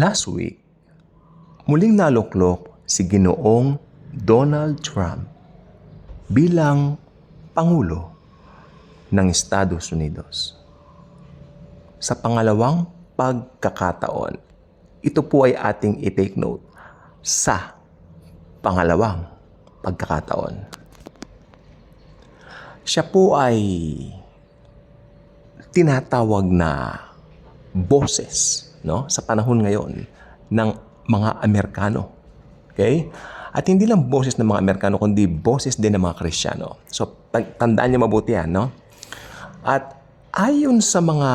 Last week, muling naluklok si Ginoong Donald Trump bilang Pangulo ng Estados Unidos. Sa pangalawang pagkakataon, ito po ay ating i-take note sa pangalawang pagkakataon. Siya po ay tinatawag na boses no sa panahon ngayon ng mga Amerikano. Okay? At hindi lang boses ng mga Amerikano kundi boses din ng mga Kristiyano. So tan- tandaan niyo mabuti yan, no? At ayon sa mga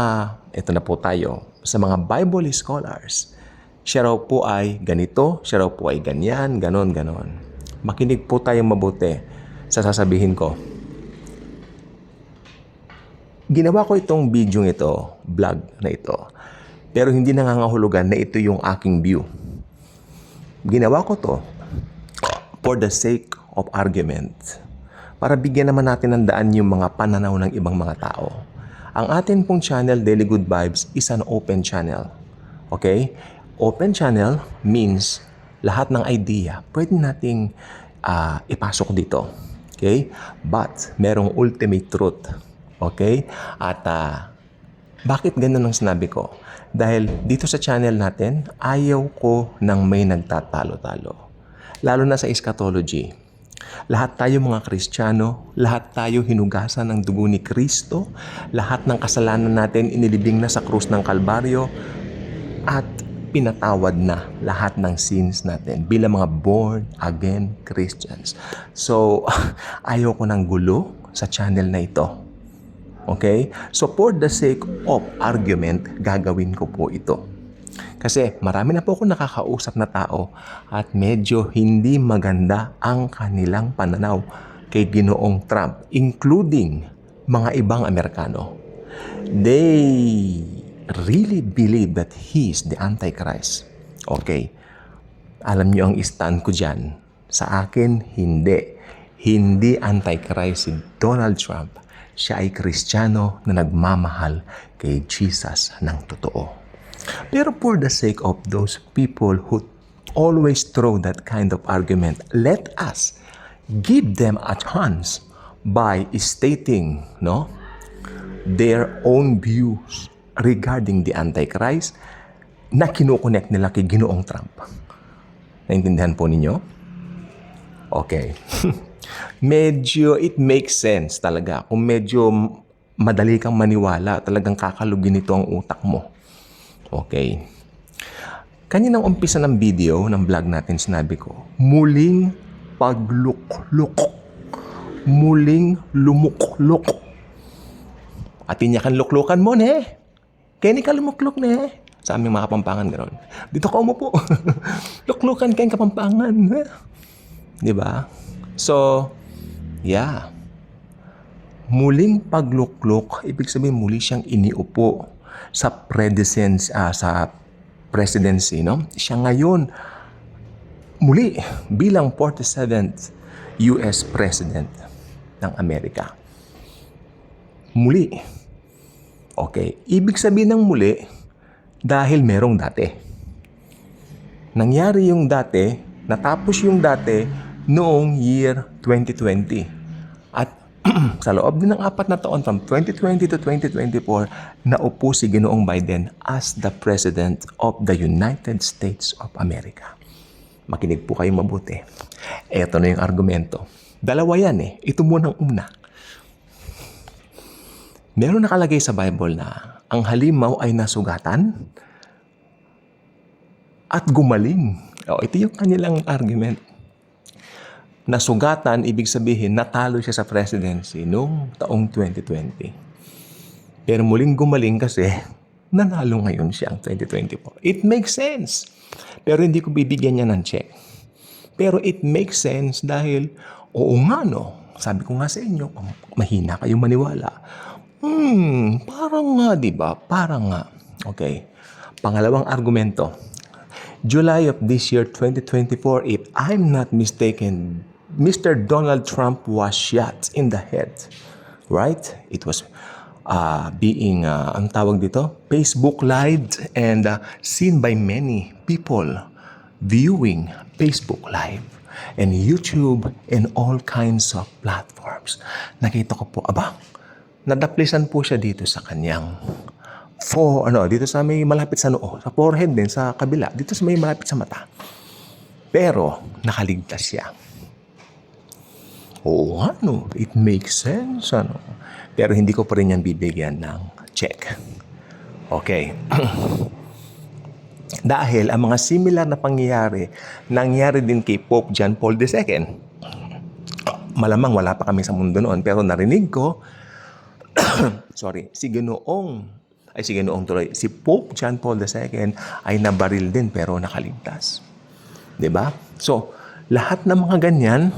ito na po tayo sa mga Bible scholars, siya raw po ay ganito, siya raw po ay ganyan, ganon, ganon. Makinig po tayong mabuti sa sasabihin ko. Ginawa ko itong video ito, vlog na ito, pero hindi nangangahulugan na ito yung aking view. Ginawa ko to for the sake of argument. Para bigyan naman natin ng daan yung mga pananaw ng ibang mga tao. Ang atin pong channel, Daily Good Vibes, is an open channel. Okay? Open channel means lahat ng idea pwede nating ah, ipasok dito. Okay? But, merong ultimate truth. Okay? At ah, bakit ganun ang sinabi ko? Dahil dito sa channel natin, ayaw ko ng may nagtatalo-talo. Lalo na sa eschatology. Lahat tayo mga Kristiyano, lahat tayo hinugasan ng dugo ni Kristo, lahat ng kasalanan natin inilibing na sa krus ng Kalbaryo, at pinatawad na lahat ng sins natin bilang mga born-again Christians. So, ayaw ko ng gulo sa channel na ito. Okay? So for the sake of argument, gagawin ko po ito. Kasi marami na po ako nakakausap na tao at medyo hindi maganda ang kanilang pananaw kay Ginoong Trump, including mga ibang Amerikano. They really believe that he is the Antichrist. Okay. Alam niyo ang stand ko dyan. Sa akin, hindi. Hindi Antichrist si Donald Trump. Siya ay Kristiyano na nagmamahal kay Jesus ng totoo. Pero for the sake of those people who always throw that kind of argument, let us give them a chance by stating no, their own views regarding the Antichrist na kinukonect nila kay Ginoong Trump. Naintindihan po ninyo? Okay. medyo it makes sense talaga. Kung medyo madali kang maniwala, talagang kakalugin nito ang utak mo. Okay. Kaninang umpisa ng video, ng vlog natin, sinabi ko, muling paglukluk. Muling lumukluk. At inyakan luklukan mo, ne? Kaya ka lumukluk, ne? Sa aming mga kapampangan, gano'n. Dito ka umupo. Luklukan kayong kapampangan. Di ba? So, yeah. Muling paglukluk, ibig sabihin muli siyang iniupo sa predecens ah, sa presidency, no? Siya ngayon muli bilang 47th US President ng Amerika. Muli. Okay, ibig sabihin ng muli dahil merong dati. Nangyari yung dati, natapos yung dati noong year 2020. At sa loob din ng apat na taon from 2020 to 2024, naupo si Ginoong Biden as the President of the United States of America. Makinig po kayong mabuti. Ito na yung argumento. Dalawa yan eh. Ito muna ang una. Meron nakalagay sa Bible na ang halimaw ay nasugatan at gumaling. O, ito yung kanilang argument. Nasugatan, ibig sabihin, natalo siya sa presidency noong taong 2020. Pero muling gumaling kasi, nanalo ngayon siya ang 2024. It makes sense. Pero hindi ko bibigyan niya ng check. Pero it makes sense dahil, oo nga no, sabi ko nga sa inyo, mahina kayong maniwala. Hmm, parang nga, di ba? Parang nga. Okay. Pangalawang argumento. July of this year, 2024, if I'm not mistaken, Mr. Donald Trump was shot in the head. Right? It was uh, being, uh, ang tawag dito, Facebook Live and uh, seen by many people viewing Facebook Live and YouTube and all kinds of platforms. Nakita ko po, aba, nadaplisan po siya dito sa kanyang for ano dito sa may malapit sa noo sa forehead din sa kabila dito sa may malapit sa mata pero nakaligtas siya Oo nga, no. It makes sense, ano. Pero hindi ko pa rin yan bibigyan ng check. Okay. Dahil ang mga similar na pangyayari, nangyari din kay Pope John Paul II. Malamang wala pa kami sa mundo noon, pero narinig ko, sorry, si Ginoong, ay si Ginoong tuloy, si Pope John Paul II ay nabaril din pero nakaligtas. ba? So, lahat ng mga ganyan,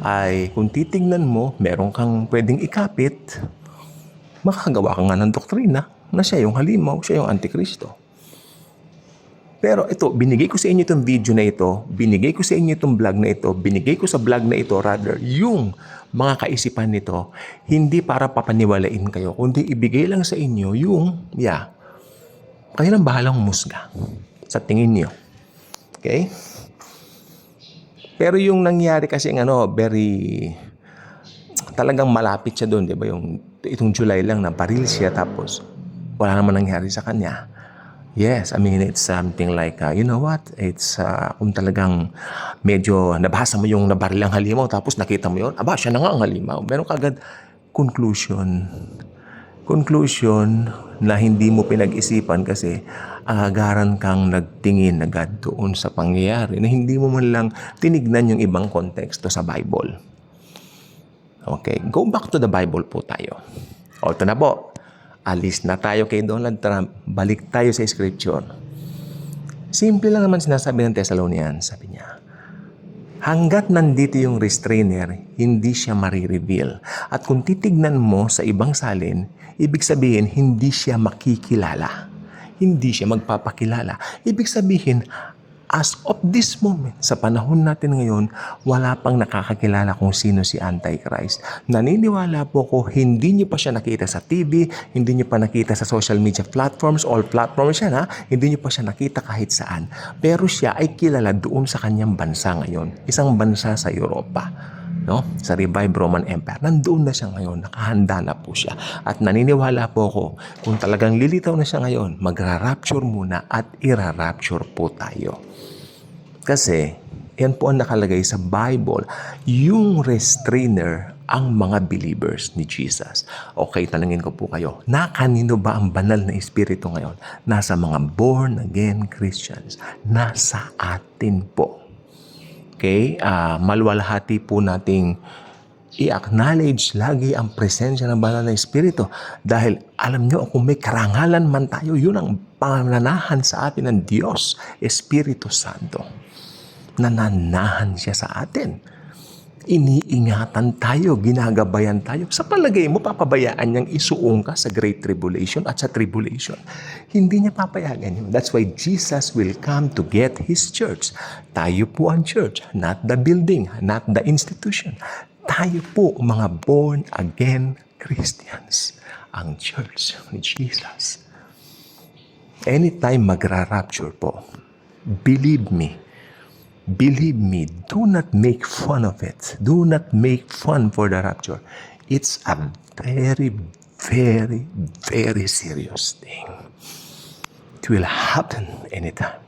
ay kung titingnan mo, meron kang pwedeng ikapit, makakagawa ka nga ng doktrina na siya yung halimaw, siya yung antikristo. Pero ito, binigay ko sa inyo itong video na ito, binigay ko sa inyo itong vlog na ito, binigay ko sa vlog na ito, rather, yung mga kaisipan nito, hindi para papaniwalain kayo, kundi ibigay lang sa inyo yung, yeah, kayo nang bahalang musga sa tingin niyo. Okay? Pero yung nangyari kasi ano, very talagang malapit siya doon, 'di ba? Yung itong July lang na baril siya tapos wala naman nangyari sa kanya. Yes, I mean it's something like uh, you know what? It's uh, kung talagang medyo nabasa mo yung nabaril ang halimaw tapos nakita mo yon, aba siya na nga ang halimaw. Meron kagad conclusion. Conclusion na hindi mo pinag-isipan kasi agaran kang nagtingin agad doon sa pangyayari na hindi mo man lang tinignan yung ibang konteksto sa Bible. Okay, go back to the Bible po tayo. O, ito na po. Alis na tayo kay Donald Trump. Balik tayo sa Scripture. Simple lang naman sinasabi ng Thessalonian. Sabi niya, Hanggat nandito yung restrainer, hindi siya marireveal. At kung titignan mo sa ibang salin, ibig sabihin, hindi siya makikilala. Hindi siya magpapakilala. Ibig sabihin, as of this moment, sa panahon natin ngayon, wala pang nakakakilala kung sino si Antichrist. Naniniwala po ko, hindi niyo pa siya nakita sa TV, hindi niyo pa nakita sa social media platforms, all platforms siya na, hindi niyo pa siya nakita kahit saan. Pero siya ay kilala doon sa kanyang bansa ngayon, isang bansa sa Europa no? sa revived Roman Empire. Nandoon na siya ngayon, nakahanda na po siya. At naniniwala po ako, kung talagang lilitaw na siya ngayon, magra-rapture muna at ira-rapture po tayo. Kasi, yan po ang nakalagay sa Bible, yung restrainer ang mga believers ni Jesus. Okay, tanungin ko po kayo, na kanino ba ang banal na espiritu ngayon? Nasa mga born again Christians. Nasa atin po. Okay? Uh, maluwalhati po nating i-acknowledge lagi ang presensya ng banal na Espiritu. Dahil alam nyo, kung may karangalan man tayo, yun ang pananahan sa atin ng Diyos, Espiritu Santo. Nananahan siya sa atin. Iniingatan tayo, ginagabayan tayo. Sa palagay mo, papabayaan niyang isuong ka sa Great Tribulation at sa Tribulation. Hindi niya papayagan yun. That's why Jesus will come to get His church. Tayo po ang church, not the building, not the institution. Tayo po, mga born-again Christians, ang church ni Jesus. Anytime magra-rapture po, believe me, Believe me, do not make fun of it. Do not make fun for the rapture. It's a very, very, very serious thing. It will happen anytime.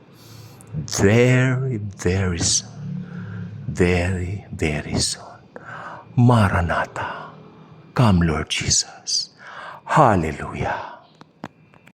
Very, very soon. Very, very soon. Maranatha. Come, Lord Jesus. Hallelujah.